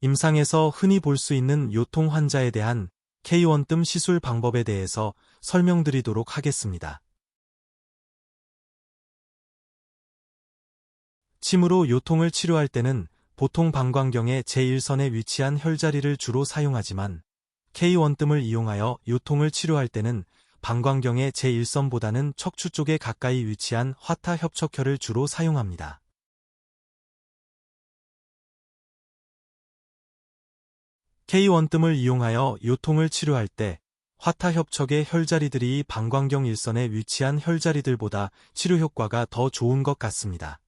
임상에서 흔히 볼 수 있는 요통 환자에 대한 K1뜸 시술 방법에 대해서 설명드리도록 하겠습니다. 침으로 요통을 치료할 때는 보통 방광경의 제1선에 위치한 혈자리를 주로 사용하지만 K1뜸을 이용하여 요통을 치료할 때는 방광경의 제1선보다는 척추 쪽에 가까이 위치한 화타 협척혈을 주로 사용합니다. K1뜸을 이용하여 요통을 치료할 때 화타 협척의 혈자리들이 방광경 일선에 위치한 혈자리들보다 치료 효과가 더 좋은 것 같습니다.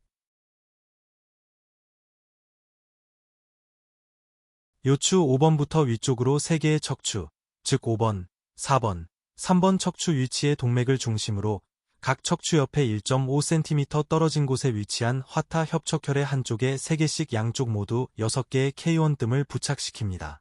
요추 5번부터 위쪽으로 3개의 척추, 즉 5번, 4번, 3번 척추 위치의 동맥을 중심으로 각 척추 옆에 1.5cm 떨어진 곳에 위치한 화타 협척혈의 한쪽에 3개씩 양쪽 모두 6개의 K1 뜸을 부착시킵니다.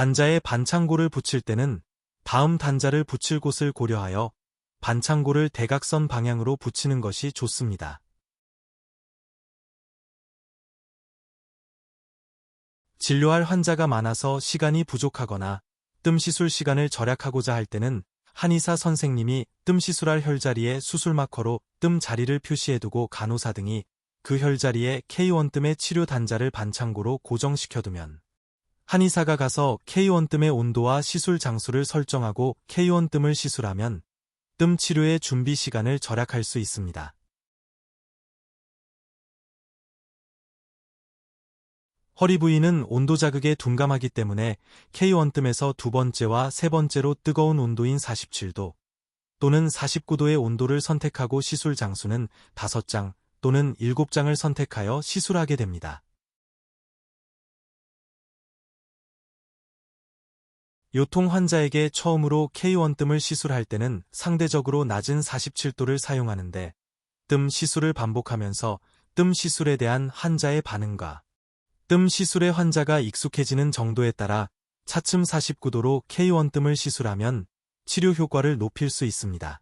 단자에 반창고를 붙일 때는 다음 단자를 붙일 곳을 고려하여 반창고를 대각선 방향으로 붙이는 것이 좋습니다. 진료할 환자가 많아서 시간이 부족하거나 뜸 시술 시간을 절약하고자 할 때는 한의사 선생님이 뜸 시술할 혈자리에 수술 마커로 뜸 자리를 표시해두고 간호사 등이 그 혈자리에 K1 뜸의 치료 단자를 반창고로 고정시켜두면 한의사가 가서 K1 뜸의 온도와 시술 장소를 설정하고 K1 뜸을 시술하면 뜸 치료의 준비 시간을 절약할 수 있습니다. 허리 부위는 온도 자극에 둔감하기 때문에 K1뜸에서 두 번째와 세 번째로 뜨거운 온도인 47도 또는 49도의 온도를 선택하고 시술 장수는 5장 또는 7장을 선택하여 시술하게 됩니다. 요통 환자에게 처음으로 K1뜸을 시술할 때는 상대적으로 낮은 47도를 사용하는데 뜸 시술을 반복하면서 뜸 시술에 대한 환자의 반응과 뜸 시술의 환자가 익숙해지는 정도에 따라 차츰 49도로 K1 뜸을 시술하면 치료 효과를 높일 수 있습니다.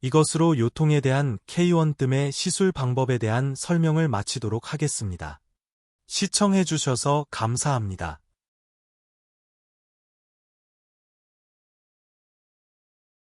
이것으로 요통에 대한 K1 뜸의 시술 방법에 대한 설명을 마치도록 하겠습니다. 시청해주셔서 감사합니다.